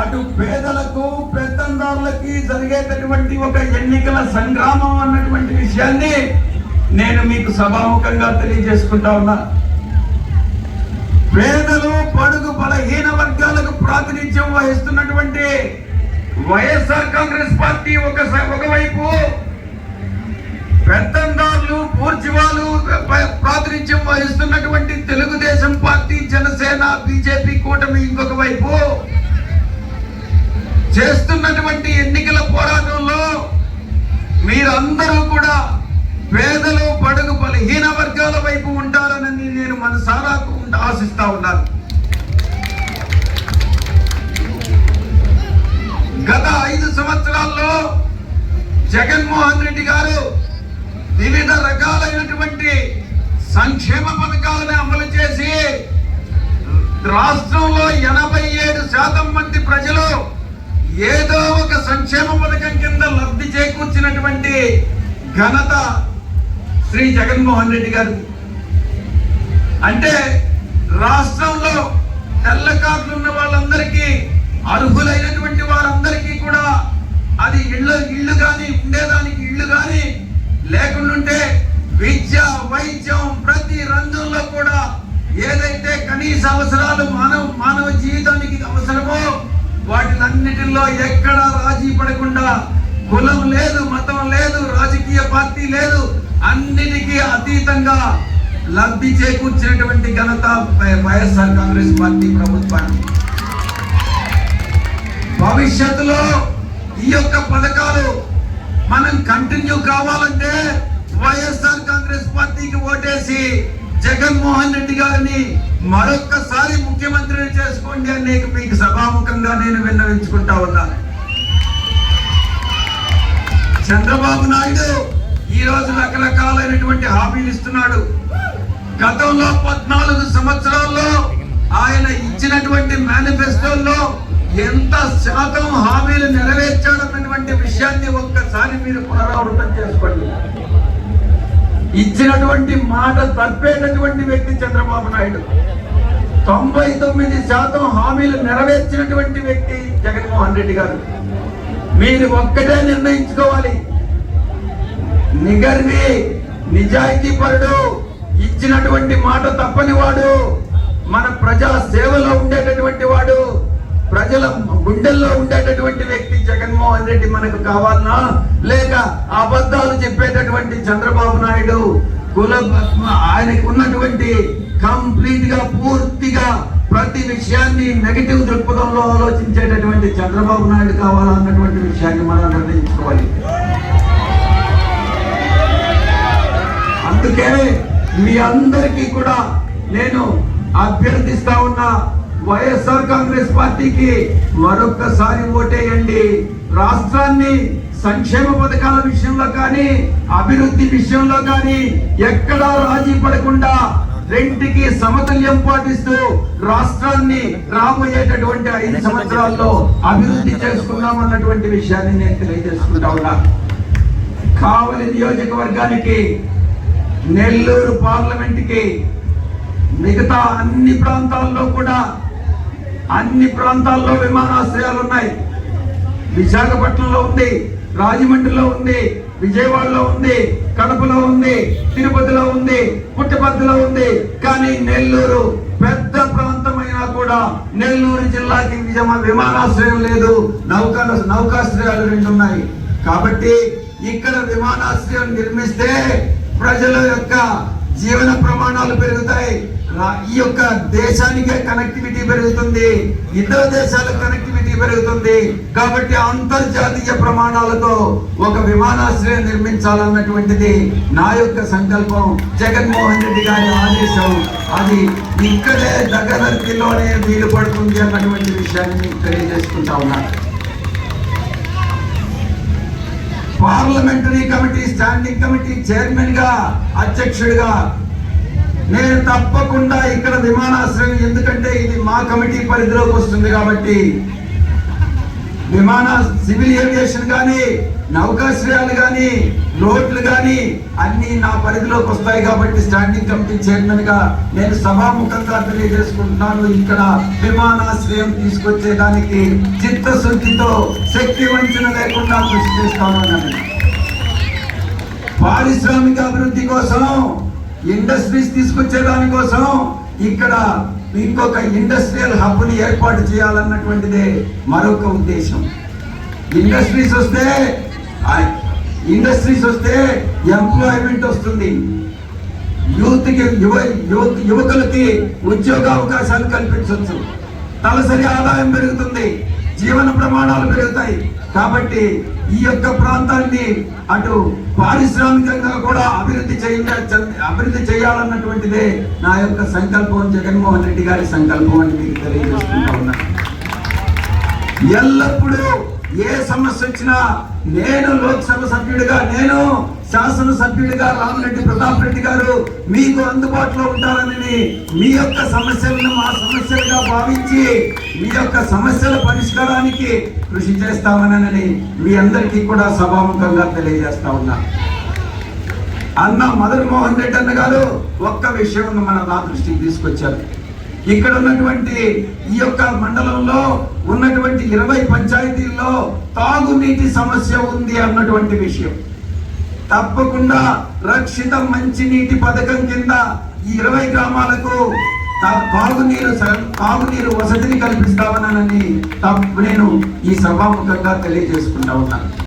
అటు పేదలకు పెత్తందారులకి జరిగేటటువంటి ఒక ఎన్నికల సంగ్రామం అన్నటువంటి విషయాన్ని నేను మీకు సభాముఖంగా తెలియజేసుకుంటా ఉన్నా. పేదలు పడుగు మనసారా ఆశిస్తా ఉన్నారు గత ఐదు సంవత్సరాల్లో జగన్మోహన్ రెడ్డి గారు వివిధ రకాలైనటువంటి సంక్షేమ పథకాలను అమలు చేసి రాష్ట్రంలో ఎనభై ఏడు శాతం మంది ప్రజలు ఏదో ఒక సంక్షేమ పథకం కింద లబ్ధి చేకూర్చినటువంటి ఘనత శ్రీ జగన్మోహన్ రెడ్డి గారు అంటే రాష్ట్రంలో తెల్ల కార్డులు ఉన్న వాళ్ళందరికీ అర్హులైనటువంటి వారందరికీ కూడా అది ఇళ్ళ ఇళ్ళు కానీ ఉండేదానికి ఇళ్ళు కానీ లేకుండుంటే విద్య వైద్యం ప్రతి రంగంలో కూడా ఏదైతే కనీస అవసరాలు మానవ మానవ జీవితానికి అవసరమో వాటిలన్నిటిలో ఎక్కడ రాజీ పడకుండా కులం లేదు మతం లేదు రాజకీయ పార్టీ లేదు అన్నిటికీ అతీతంగా లబ్ధి చేకూర్చినటువంటి ఘనత వైఎస్ఆర్ కాంగ్రెస్ పార్టీ ప్రభుత్వానికి. భవిష్యత్తులో ఈ యొక్క పథకాలు మనం కంటిన్యూ కావాలంటే వైఎస్ఆర్ కాంగ్రెస్ పార్టీకి ఓటేసి జగన్మోహన్ రెడ్డి గారిని మరొక్కసారి ముఖ్యమంత్రిని చేసుకోండి అని నీకు మీకు సభాముఖంగా నేను విన్నవించుకుంటా ఉన్నాను. చంద్రబాబు నాయుడు ఈ రోజు రకరకాలైనటువంటి హామీలు ఇస్తున్నాడు. గతంలో పద్నాలుగు సంవత్సరాల్లో ఆయన ఇచ్చినటువంటి మేనిఫెస్టోల్లో ఎంత శాతం హామీలు నెరవేర్చాడన్నటువంటి విషయాన్ని ఒక్కసారి మీరు పునరావృతం చేసుకోండి. ఇచ్చినటువంటి మాట తప్పేటటువంటి వ్యక్తి చంద్రబాబు నాయుడు. తొంభై తొమ్మిది శాతం హామీలు నెరవేర్చినటువంటి వ్యక్తి జగన్మోహన్ రెడ్డి గారు. మీరు ఒక్కటే నిర్ణయించుకోవాలి. నిగర్వి నిజాయితీ పరుడు ఇచ్చినటువంటి మాట తప్పని వాడు. మన ప్రజా సేవలో ఉండేటటువంటి వాడు. ప్రజల గుండెల్లో ఉండేటటువంటి వ్యక్తి జగన్మోహన్ రెడ్డి మనకు కావాలనా? లేక అబద్ధాలు చెప్పేటటువంటి చంద్రబాబు నాయుడు కుల ఆయనకు ఉన్నటువంటి కంప్లీట్గా పూర్తిగా ప్రతి విషయాన్ని నెగిటివ్ దృక్పథంలో ఆలోచించేటటువంటి చంద్రబాబు నాయుడు కావాలా అన్నటువంటి విషయాన్ని మనం నిర్ణయించుకోవాలి. అందుకే మీ అందరికీ కూడా నేను అభ్యర్థిస్తా ఉన్నా వైఎస్ఆర్ కాంగ్రెస్ పార్టీకి మరొక్కసారి ఓటేయండి. రాష్ట్రాన్ని సంక్షేమ పథకాల విషయంలో కానీ అభివృద్ధి విషయంలో కానీ ఎక్కడా రాజీ పడకుండా రెంటికి సమతుల్యం పాటిస్తూ రాష్ట్రాన్ని రాబోయేటటువంటి ఐదు సంవత్సరాల్లో అభివృద్ధి చేసుకున్నాం అన్నటువంటి విషయాన్ని నేను తెలియజేసుకుంటా ఉన్నా. కావలి నియోజకవర్గానికి నెల్లూరు పార్లమెంట్కి మిగతా అన్ని ప్రాంతాల్లో కూడా అన్ని ప్రాంతాల్లో విమానాశ్రయాలు ఉన్నాయి. విశాఖపట్నంలో ఉంది రాజమండ్రిలో ఉంది విజయవాడలో ఉంది కడపలో ఉంది తిరుపతిలో ఉంది పుట్టపర్తిలో ఉంది. కానీ నెల్లూరు పెద్ద ప్రాంతమైనా కూడా నెల్లూరు జిల్లాకి విమానాశ్రయం లేదు. నౌకా నౌకాశ్రయాలు రెండు ఉన్నాయి కాబట్టి ఇక్కడ విమానాశ్రయం నిర్మిస్తే ప్రజల యొక్క జీవన ప్రమాణాలు పెరుగుతాయి. ఈ యొక్క దేశానికే కనెక్టివిటీ పెరుగుతుంది. ఇతర దేశాలకు కనెక్టివిటీ పెరుగుతుంది. కాబట్టి అంతర్జాతీయ ప్రమాణాలతో ఒక విమానాశ్రయం నిర్మించాలన్నటువంటిది నా యొక్క సంకల్పం. జగన్మోహన్ రెడ్డి గారి ఆదేశం. అది ఇక్కడే దగ్గరలోనే వీలు పడుతుంది అన్నటువంటి విషయాన్ని తెలియజేసుకుంటా ఉన్నాను. పార్లమెంటరీ కమిటీ స్టాండింగ్ కమిటీ చైర్మన్గా అధ్యక్షుడిగా. నేను తప్పకుండా ఇక్కడ విమానాశ్రయం ఎందుకంటే ఇది మా కమిటీ పరిధిలోకి వస్తుంది కాబట్టి. విమాన సివిల్ ఏవియేషన్ కానీ నౌకాశ్రయాలు కానీ రోడ్లు కానీ అన్ని నా పరిధిలోకి వస్తాయి కాబట్టి స్టాండింగ్ కమిటీ చైర్మన్గా నేను సభాముఖంగా తెలియజేసుకుంటున్నాను. ఇక్కడ విమానాశ్రయం తీసుకొచ్చేదానికి చిత్తశుద్ధితో శక్తి వంచన లేకుండా కృషి చేస్తామన్నాను పారిశ్రామిక అభివృద్ధి కోసం ఇండస్ట్రీస్ తీసుకొచ్చే దానికోసం ఇక్కడ ఇంకొక ఇండస్ట్రియల్ హబ్ని ఏర్పాటు చేయాలన్నటువంటిదే మరొక ఉద్దేశం. ఇండస్ట్రీస్ వస్తే ఇండస్ట్రీస్ వస్తే ఎంప్లాయ్మెంట్ వస్తుంది. యూత్ యువ యువ- యువకులకి ఉద్యోగ అవకాశాలు కల్పించవచ్చు. తలసరి ఆదాయం పెరుగుతుంది. జీవన ప్రమాణాలు పెరుగుతాయి. కాబట్టి ఈ యొక్క ప్రాంతాన్ని అటు పారిశ్రామికంగా కూడా అభివృద్ధి చేయ అభివృద్ధి చేయాలన్నటువంటిదే నా యొక్క సంకల్పం జగన్మోహన్ రెడ్డి గారి సంకల్పం అని మీకు తెలియజేసుకుంటా ఉన్నాను ఎల్లప్పుడూ ఏ సమస్య వచ్చినా నేను లోక్సభ సభ్యుడిగా నేను శాసన సభ్యుడిగా రామరెడ్డి ప్రతాప్ రెడ్డి గారు మీకు అందుబాటులో ఉంటారని మీ యొక్క సమస్యలను మా సమస్యలుగా భావించి మీ యొక్క సమస్యల పరిష్కారానికి కృషి చేస్తామనని మీ అందరికీ కూడా సభాముఖంగా తెలియజేస్తా ఉన్నా. అన్న మదన్ మోహన్ రెడ్డి అన్న గారు ఒక్క విషయం మన నా దృష్టికి తీసుకొచ్చారు. ఇక్కడ ఉన్నటువంటి ఈ యొక్క మండలంలో ఉన్నటువంటి ఇరవై పంచాయతీల్లో తాగునీటి సమస్య ఉంది అన్నటువంటి విషయం. తప్పకుండా రక్షిత మంచినీటి పథకం కింద ఈ ఇరవై గ్రామాలకు తాగునీరు స- తాగునీరు వసతిని కల్పిస్తామనని తప్పు నేను ఈ సభాముఖంగా తెలియజేసుకుంటా ఉన్నాను.